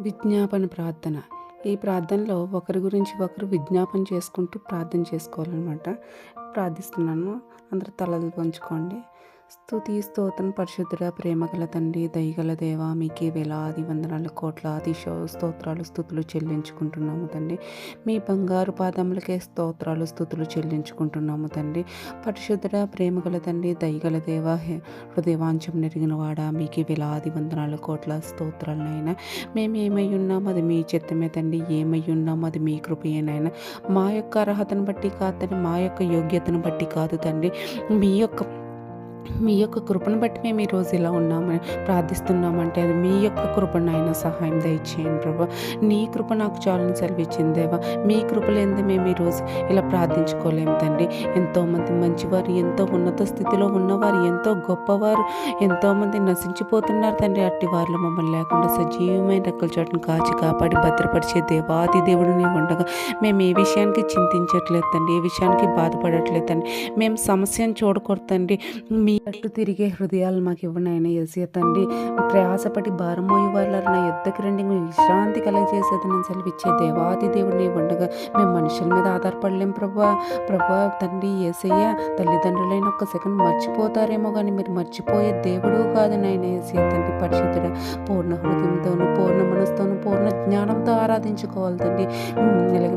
విజ్ఞాపన ప్రార్థన. ఈ ప్రార్థనలో ఒకరి గురించి ఒకరు విజ్ఞాపన చేసుకుంటూ ప్రార్థన చేసుకోవాలన్నమాట. ప్రార్థిస్తున్నాను. అందరూ తలలు పంచుకోండి స్థుతి స్తోత్రం పరిశుద్ధుడ ప్రేమగల తండ్రి దయగల దేవ మీకే వేలాది వందనాలు కోట్లాది శో స్తోత్రాలు స్థుతులు చెల్లించుకుంటున్నాము తండ్రి. మీ బంగారు పాదములకే స్తోత్రాలు స్థుతులు చెల్లించుకుంటున్నాము తండ్రి. పరిశుద్ధుడ ప్రేమగల తండ్రి దయగల దేవ హృదయవాంఛం నెరిగిన వాడ మీకే వేలాది వందనాలు కోట్ల స్తోత్రాలనైనా. మేము ఏమై ఉన్నాము అది మీ చిత్తమే తండ్రి ఏమై ఉన్నాము అది మీ కృపయేనైనా. మా యొక్క అర్హతను బట్టి కాదు తండ్రి మా యొక్క యోగ్యతను బట్టి కాదు తండ్రి. మీ యొక్క మీ యొక్క కృపను బట్టి మేము ఈరోజు ఇలా ఉన్నామని ప్రార్థిస్తున్నామంటే అది మీ యొక్క కృపను ఆయన సహాయం దయచేయండి ప్రభా. నీ కృప నాకు చాలని సెలవిచ్చింది దేవా. మీ కృప లేనిది మేము ఈరోజు ఇలా ప్రార్థించుకోలేము తండ్రి. ఎంతోమంది మంచివారు ఎంతో ఉన్నత స్థితిలో ఉన్నవారు ఎంతో గొప్పవారు ఎంతోమంది నశించిపోతున్నారు తండ్రి. అట్టి వారిలో మమ్మల్ని లేకుండా సజీవమైన రెక్కల చోటును కాచి కాపాడి భద్రపరిచే దేవాది దేవుడు ఉండగా. మేము ఏ విషయానికి చింతించట్లేదు తండ్రి ఏ విషయానికి బాధపడట్లేదు తండ్రి. మేము సమస్యను చూడకూడదు మీ అట్టు తిరిగే హృదయాలు మాకు ఇవ్వండి ఆయన ఏసీ తండ్రి. ప్రయాసపడి భారం మోయి వాళ్ళ నా యుద్ధకి రండి. మీ విశ్రాంతి కలగజేసేది నేను సెలవిచ్చే దేవాది దేవుడిని ఉండగా మేము మనుషుల మీద ఆధారపడలేం ప్రభా. ప్రభా తండ్రి ఏసయ్య తల్లిదండ్రులైన ఒక్క సెకండ్ మర్చిపోతారేమో కానీ మీరు మర్చిపోయే దేవుడు కాదు నాయన ఏసీ తండ్రి పరిశుద్ధుడ. పూర్ణ హృదయంతోనూ పూర్ణ మనసుతోనూ పూర్ణ జ్ఞానంతో ఆరాధించుకోవాలి తండ్రి అలాగే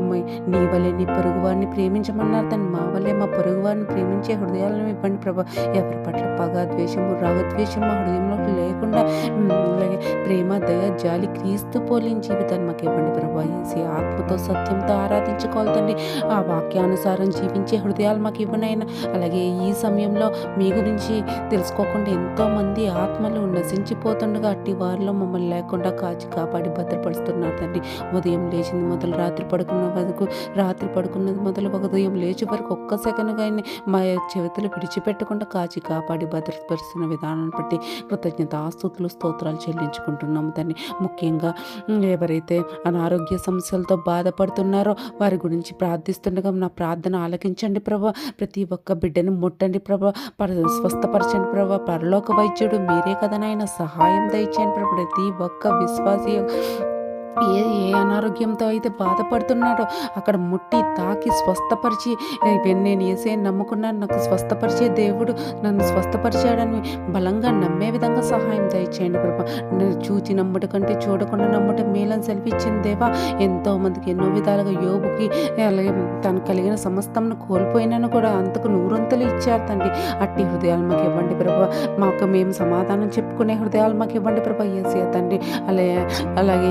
నీ వలె నీ పొరుగు వారిని ప్రేమించమన్నారు తండ్రి మా వల్లే మా పొరుగు వారిని ప్రేమించే హృదయాలను ఇవ్వండి ప్రభా. ఎవరి పట్ల పగ ద్వేషము రాగద్వేషం మా హృదయంలో లేకుండా అలాగే ప్రేమ దయ జాలి క్రీస్తు పోలిన జీవితాన్ని మాకు ఇవ్వండి ప్రభా. ఏసి ఆత్మతో సత్యంతో ఆరాధించుకోవాలి తండ్రి ఆ వాక్యానుసారం జీవించే హృదయాలు మాకు ఇవ్వనైనా. అలాగే ఈ సమయంలో మీ గురించి తెలుసుకోకుండా ఎంతోమంది ఆత్మలు నశించిపోతుండగా అట్టి వారిలో మమ్మల్ని లేకుండా కాచి కాపాడి భద్రపరుస్తున్నారు తండ్రి. ఉదయం లేచింది మొదలు రాత్రి పడుకున్న వరకు రాత్రి పడుకున్నది మొదలు ఉదయం లేచి వరకు ఒక్క సెకండ్ కానీ మా చెవితలు విడిచిపెట్టకుండా కాచి కాపాడి భద్రపరుస్తున్న విధానాన్ని బట్టి కృతజ్ఞత ఆస్తుతులు స్తోత్రాలు చెల్లించుకుంటున్నాము దాన్ని ముఖ్యంగా ఎవరైతే అనారోగ్య సమస్యలతో బాధపడుతున్నారో వారి గురించి ప్రార్థిస్తుండగా నా ప్రార్థన ఆలకించండి ప్రభా. ప్రతి ఒక్క బిడ్డను ముట్టండి ప్రభా. పర స్వస్థపరచండి ప్రభా. పరలోక వైద్యుడు మీరే కదా నాయన. సహాయం దయచేయండి ప్రభు. ప్రతి ఒక్క విశ్వాసీ ఏ ఏ అనారోగ్యంతో అయితే బాధపడుతున్నాడో అక్కడ ముట్టి తాకి స్వస్థపరిచి నేను ఏసే నమ్ముకున్నాను నాకు స్వస్థపరిచే దేవుడు నన్ను స్వస్థపరిచాడని బలంగా నమ్మే విధంగా సహాయం దయచేయండి ప్రభా. చూచి నమ్మట కంటే చూడకుండా నమ్మటం మేలని సెల్ఫిచ్చింది దేవా ఎంతో మందికి ఎన్నో విధాలుగా యోగుకి అలాగే తను కలిగిన సమస్తంను కోల్పోయినాను కూడా అంతకు నూరంతలు ఇచ్చారు తండ్రి. అట్టి హృదయాలు మాకు ఇవ్వండి ప్రభా. మాకు మేము సమాధానం చెప్పుకునే హృదయాలు మాకు ఇవ్వండి ప్రభా ఏసీ తండ్రి. అలాగే అలాగే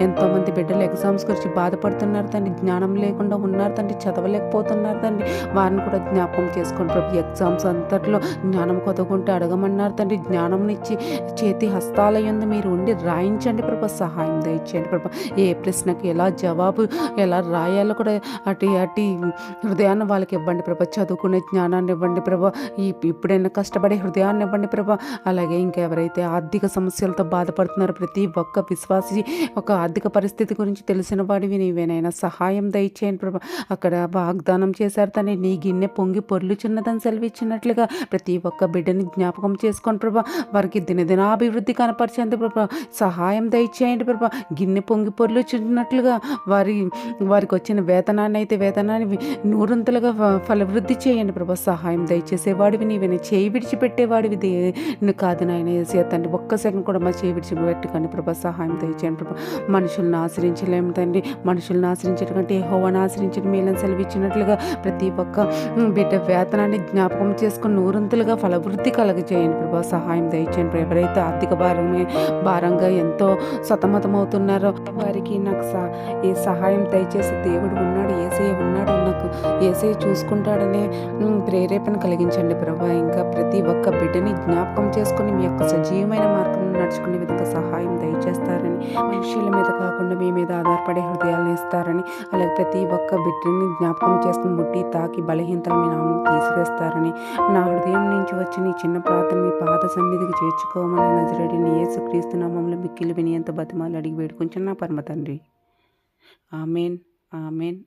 ఎంతోమంది బిడ్డలు ఎగ్జామ్స్ గురించి బాధపడుతున్నారు తండ్రి జ్ఞానం లేకుండా ఉన్నారు తండ్రి చదవలేకపోతున్నారు తండ్రి. వారిని కూడా జ్ఞాపకం చేసుకోండి ప్రభు ఎగ్జామ్స్ అంతట్లో జ్ఞానం కొదకుంటే అడగమన్నారు తండ్రి. జ్ఞానం ఇచ్చి చేతి హస్తాలయందు మీరు ఉండి రాయించండి ప్రభు. సహాయం దయచేయండి ప్రభు. ఏ ప్రశ్నకి ఎలా జవాబు ఎలా రాయాలో కూడా అటు అటు హృదయాన్ని వాళ్ళకి ఇవ్వండి ప్రభా. చదువుకునే జ్ఞానాన్ని ఇవ్వండి ప్రభా. ఈ ఇప్పుడైనా కష్టపడే హృదయాన్ని ఇవ్వండి ప్రభా. అలాగే ఇంకెవరైతే ఆర్థిక సమస్యలతో బాధపడుతున్నారో ప్రతి ఒక్క విశ్వాసి ఒక ఆర్థిక పరిస్థితి గురించి తెలిసిన వాడివి నీవేనైనా సహాయం దయచేయండి ప్రభా అక్కడ వాగ్దానం చేశారు తనే. నీ గిన్నె పొంగి పొర్లుచున్నదని సెలవిచ్చినట్లుగా ప్రతి ఒక్క బిడ్డని జ్ఞాపకం చేసుకోండి ప్రభా వారికి దినదినాభివృద్ధి కనపరిచేందుకు ప్రభా సహాయం దయచేయండి ప్రభా. గిన్నె పొంగి పొర్లుచున్నట్లుగా వారి వారికి వచ్చిన వేతనాన్ని అయితే వేతనాన్ని నూరంతలుగా ఫలవృద్ధి చేయండి ప్రభా. సహాయం దయచేసేవాడివి నీవేనా చేయి విడిచిపెట్టేవాడివి కాదు నాయన తండ్రి ఒక్క సెకండ్ కూడా మా చేయి విడిచిపెట్టుకోండి ప్రభా సహాయం దయచేయండి ప్రభా. మనుషులను ఆశ్రయించలేము తండ్రి. మనుషులను ఆశ్రయించడం కంటే హోవాను ఆశ్రయించడం మేలను సెలవిచ్చినట్లుగా ప్రతి ఒక్క బిడ్డ వేతనాన్ని జ్ఞాపకం చేసుకుని నూరంతులుగా ఫలవృద్ధి కలగజేయండి ప్రభా. సహాయం దయచేయండి ఎవరైతే ఆర్థిక భారమే భారంగా ఎంతో సతమతమవుతున్నారో వారికి నాకు సా ఏ సహాయం దయచేసి దేవుడు ఉన్నాడు ఏసే ఉన్నాడు నాకు ఏసే చూసుకుంటాడనే ప్రేరేపణ కలిగించండి ప్రభా. ఇంకా ప్రతి ఒక్క బిడ్డని జ్ఞాపకం చేసుకుని మీ యొక్క సజీవమైన మార్గంలో నడుచుకునే విధంగా సహాయం దయచేస్తారని మనుషుల మీద కాకుండా మీ మీద ఆధారపడే హృదయాలను ఇస్తారని అలాగే ప్రతి ఒక్క బిడ్డని జ్ఞాపకం చేసుకుని ముట్టి తాకి బలహీనతలు మీ నామం తీసివేస్తారని నా హృదయం నుంచి వచ్చిన ఈ చిన్న ప్రార్థన మీ పాద సన్నిధికి చేర్చుకోమని నజరడిని నేసు క్రీస్తు నామంలో మిక్కిలి వినియంత బతిమాలు అడిగి వేడుకుంటున్న పరమ తండ్రి. ఆమెన్. ఆమెన్.